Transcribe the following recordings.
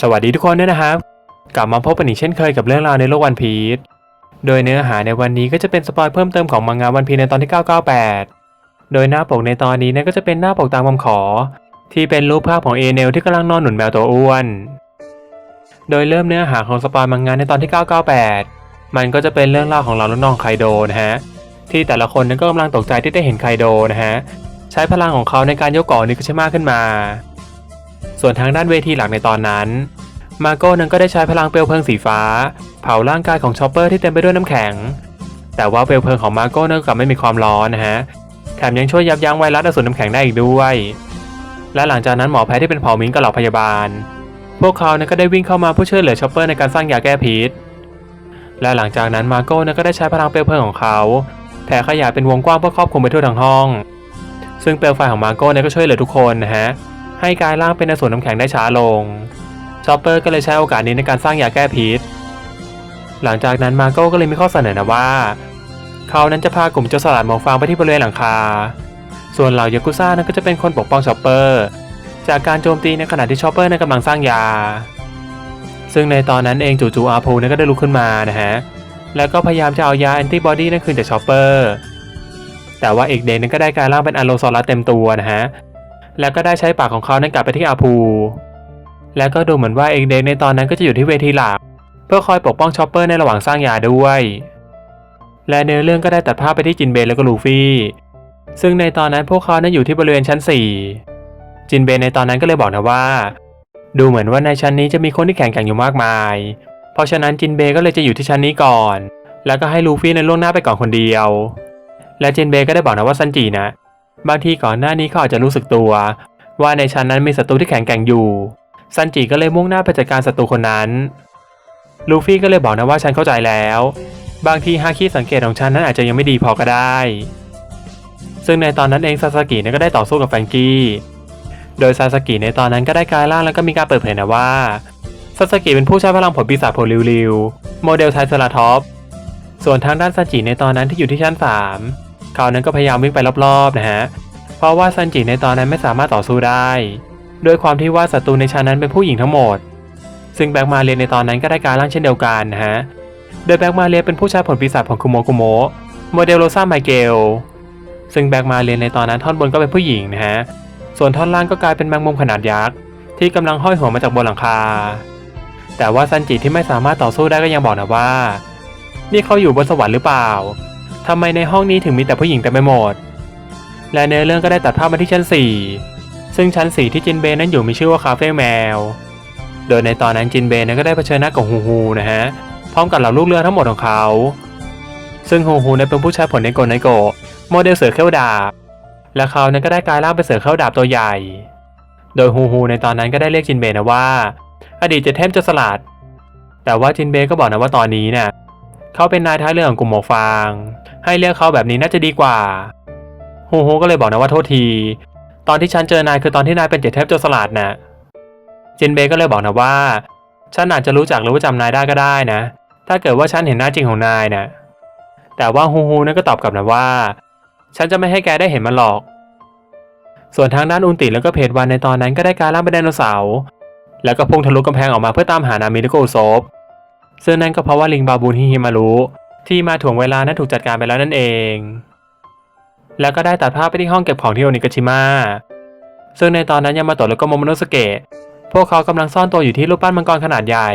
สวัสดีทุกคนด้วยนะครับ กลับมาพบกันอีกเช่นเคยกับเรื่องราวในโลกวันพีชโดยเนื้อหาในวันนี้ก็จะเป็นสปอยเพิ่มเติมของมังงะวันพีชในตอนที่ 998 โดยหน้าปกในตอนนี้นั่นก็จะเป็นหน้าปกตามคำขอ ที่เป็นรูปภาพของเอเนลที่กำลังนอนหนุนแมวตัวอ้วน โดยเริ่มเนื้อหาของสปอยมังงะในตอนที่ 998 มันก็จะเป็นเรื่องราวของเราลูกน้องไคโดนะฮะที่แต่ละคนนั้นก็กำลังตกใจที่ได้เห็นไคโดนะฮะใช้พลังของเขาในการยกเกาะนิกชิมะขึ้นมา ส่วนทางด้านเวทีหลักในตอนนั้น มาโก้นั้นก็ได้ใช้พลังเปลวเพลิงสีฟ้า เผาร่างกายของชอปเปอร์ที่เต็มไปด้วยน้ำแข็ง แต่ว่าเปลวเพลิงของมาโก้นั้นกลับไม่มีความร้อนนะฮะ แถมยังช่วยยับยั้งไวรัสอสูรน้ำแข็งได้อีกด้วย และหลังจากนั้นหมอแพทย์ที่เป็นเผ่ามิงกับเหล่าพยาบาล พวกเขานั้นก็ได้วิ่งเข้ามาเพื่อช่วยเหลือชอปเปอร์ในการสร้างยาแก้พิษ และหลังจากนั้นมาโก้นั้นก็ได้ใช้พลังเปลวเพลิงของเขาแผ่ขยายเป็นวงกว้างเพื่อครอบคลุมไปทั่วทั้งห้อง ซึ่งเปลวไฟของมาโก้นี่ยก็ช่วยเหลือทุกคนนะฮะ ให้กลายร่างเป็นอสูรน้ำแข็งได้ช้าลงชอปเปอร์ก็เลยใช้โอกาสนี้ในการสร้างยาแก้พิษ หลังจากนั้นมาโก้ก็เลยมีข้อเสนอนะว่า เขานั้นจะพากลุ่มโจรสลัดหมวกฟางไปที่บริเวณหลังคา ส่วนเหล่ายากุซ่านั้นก็จะเป็นคนปกป้องชอปเปอร์ จากการโจมตีในขณะที่ชอปเปอร์นั้นกำลังสร้างยา ซึ่งในตอนนั้นเองจู่ๆอาโพนั้นก็ได้ลุกขึ้นมานะฮะ แล้วก็พยายามจะเอายาแอนติบอดีนั่นคืนจากชอปเปอร์ แต่ว่าเอกเดนนั้นก็ได้กลายร่างเป็นอโลซอรัสเต็มตัวนะฮะ แล้วก็ได้ใช้ปากของเขานั้นกลับไปที่อาพูแล้วก็ดูเหมือนว่าเอกเดนในตอนนั้นก็จะอยู่ที่เวทีหลัก เพื่อคอยปกป้องชอปเปอร์ในระหว่างสร้างยาด้วย และเนื้อเรื่องก็ได้ตัดภาพไปที่จินเบนแล้วก็ลูฟี่ ซึ่งในตอนนั้นพวกเขานั้นอยู่ที่บริเวณชั้น 4 จินเบนในตอนนั้นก็เลยบอกนะว่า ดูเหมือนว่าในชั้นนี้จะมีคนที่แข็งแกร่งอยู่มากมาย เพราะฉะนั้นจินเบก็เลยจะอยู่ที่ชั้นนี้ก่อน แล้วก็ให้ลูฟี่ในนล่วงหน้าไปก่อนคนเดียว และจินเบก็ได้บอกนะว่าซันจินะ บางทีก่อนหน้านี้เขาอาจจะรู้สึกตัว ว่าในชั้นนั้นมีศัตรูที่แข็งแกร่งอยู่ ซันจิก็เลยมุ่งหน้าไปจัดการศัตรูคนนั้น ลูฟี่ก็เลยบอกนะว่าฉันเข้าใจแล้ว บางทีฮาคิสังเกตของฉันนั้นอาจจะยังไม่ดีพอก็ได้ ซึ่งในตอนนั้นเองซาสกิเนี่ยก็ได้ต่อสู้กับแฟงกี้ โดยซาสกิในตอนนั้นก็ได้กลายร่างแล้วก็มีการเปิดเผยนะว่าซาสกิเป็นผู้ใช้พลังผลปีศาจผลิวๆโมเดลไทเซราท็อปส่วนทางด้านซันจิในตอนนั้นที่อยู่ที่ชั้น 3 เขานั้นก็พยายามวิ่งไปรอบๆนะฮะ เพราะว่าซันจิในตอนนั้นไม่สามารถต่อสู้ได้ ด้วยความที่ว่าศัตรูในชั้นนั้นเป็นผู้หญิงทั้งหมด ซึ่งแบ็กมาเรียนในตอนนั้นก็ได้การร่างเช่นเดียวกันนะฮะ โดยแบ็กมาเรียนเป็นผู้ใช้ผลปีศาจของคุโมคุโมะโมเดลโรซาไมเกล ซึ่งแบ็กมาเรียนในตอนนั้นท่อนบนก็เป็นผู้หญิงนะฮะ ส่วนท่อนล่างก็กลายเป็นแมงมุมขนาดยักษ์ที่กำลังห้อยหัวมาจากบนหลังคา แต่ว่าซันจิที่ไม่สามารถต่อสู้ได้ก็ยังบอกนะว่า นี่เขาอยู่บนสวรรค์หรือเปล่า ทำไมในห้องนี้ถึงมีแต่ผู้หญิงเต็มไปหมด และเนื้อเรื่องก็ได้ตัดภาพมาที่ชั้น 4 ซึ่งชั้น 4 ที่จินเบนนั้นอยู่มีชื่อว่าคาเฟ่แมว โดยในตอนนั้นจินเบนนั้นก็ได้เผชิญหน้ากับฮูฮูนะฮะ พร้อมกับเหล่าลูกเรือทั้งหมดของเขา ซึ่งฮูฮูนั้นเป็นผู้ใช้ผลในโกไนโกโมเดลเสือเข้าดาบ และเขานั้นก็ได้กลายร่างเป็นเสือเข้าดาบตัวใหญ่ โดยฮูฮูในตอนนั้นก็ได้เรียกจินเบนะว่า อดีตจะเทพโจรสลัด แต่ว่าจินเบก็บอกนะว่าตอนนี้เนี่ย เขาเป็นนายท้ายเรือของกลุ่มหมวกฟาง ให้เรียกเขาแบบนี้น่าจะดีกว่าฮูฮูก็เลยบอกนะว่าโทษที ตอนที่ฉันเจอนายคือตอนที่นายเป็นเจ็ดเทพโจรสลัดนะจินเบก็เลยบอกนะว่า ฉันอาจจะรู้จักหรือว่าจำนายได้ก็ได้นะ ถ้าเกิดว่าฉันเห็นหน้าจริงของนายนะแต่ว่าฮูฮูนั่นก็ตอบกลับนะว่า ฉันจะไม่ให้แกได้เห็นมันหรอก ส่วนทางด้านอุนติแล้วก็เพจวันในตอนนั้นก็ได้กายร่างเป็นไดโนเสาร์แล้วก็พุ่งทะลุกำแพงออกมาเพื่อตามหานามิและก็อุซบ ซึ่งนั่นก็เพราะว่าลิงบาบูนฮิฮิมารุที่มาถ่วงเวลานั้นถูกจัดการไปแล้วนั่นเอง แล้วก็ได้ตัดภาพไปที่ห้องเก็บของที่โอนิกาชิมะซึ่งในตอนนั้นยามาโตะแล้วก็โมโมโนสเกะพวกเขากำลังซ่อนตัวอยู่ที่รูปปั้นมังกรขนาดใหญ่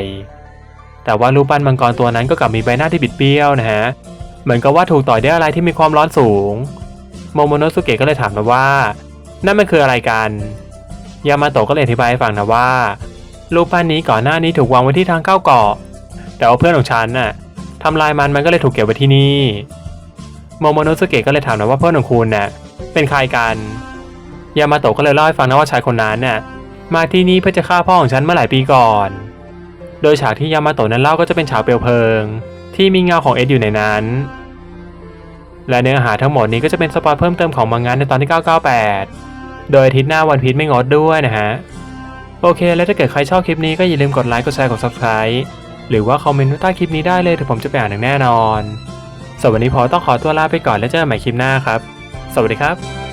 แต่ว่ารูปปั้นมังกรตัวนั้นก็กลับมีใบหน้าที่บิดเบี้ยวนะฮะ เหมือนกับว่าถูกต่อยด้วยอะไรที่มีความร้อนสูง โมโมโนสุเกะก็เลยถามมาว่า นั่นมันคืออะไรกัน ยามาโตะก็เลยอธิบายให้ฟังนะว่า รูปปั้นนี้ก่อนหน้านี้ถูกวางไว้ที่ทางเข้าเกาะ แต่ว่าเพื่อนของฉันน่ะทำลายมันมันก็เลยถูกเก็บไว้ที่นี่โมโมโนสุเกะก็เลยถามนะว่าเพื่อนของคุณน่ะเป็นใครกันยามาโตะก็เลยเล่าให้ฟังนะว่าชายคนนั้นน่ะมาที่นี่เพื่อจะฆ่าพ่อของฉันเมื่อหลายปีก่อน โดยฉากที่ยามาโตะนั้นเล่าก็จะเป็นฉากเปลวเพลิง ที่มีเงาของเอ็ดอยู่ในนั้น และเนื้อหาทั้งหมดนี้ก็จะเป็นสปอยเพิ่มเติมของมังงะในตอนที่ 998 โดยอาทิตย์หน้าวันพีชไม่งดด้วยนะฮะ โอเค แล้วถ้าเกิดใครชอบคลิปนี้ก็อย่าลืมกดไลค์ กดแชร์ กด subscribe หรือว่าคอมเมนต์ใต้คลิปนี้ได้เลยเดี๋ยวผมจะไปอ่านอย่างแน่นอนสวัสดีพอต้องขอตัวลาไปก่อนแล้วเจอกันใหม่คลิปหน้าครับ สวัสดีครับ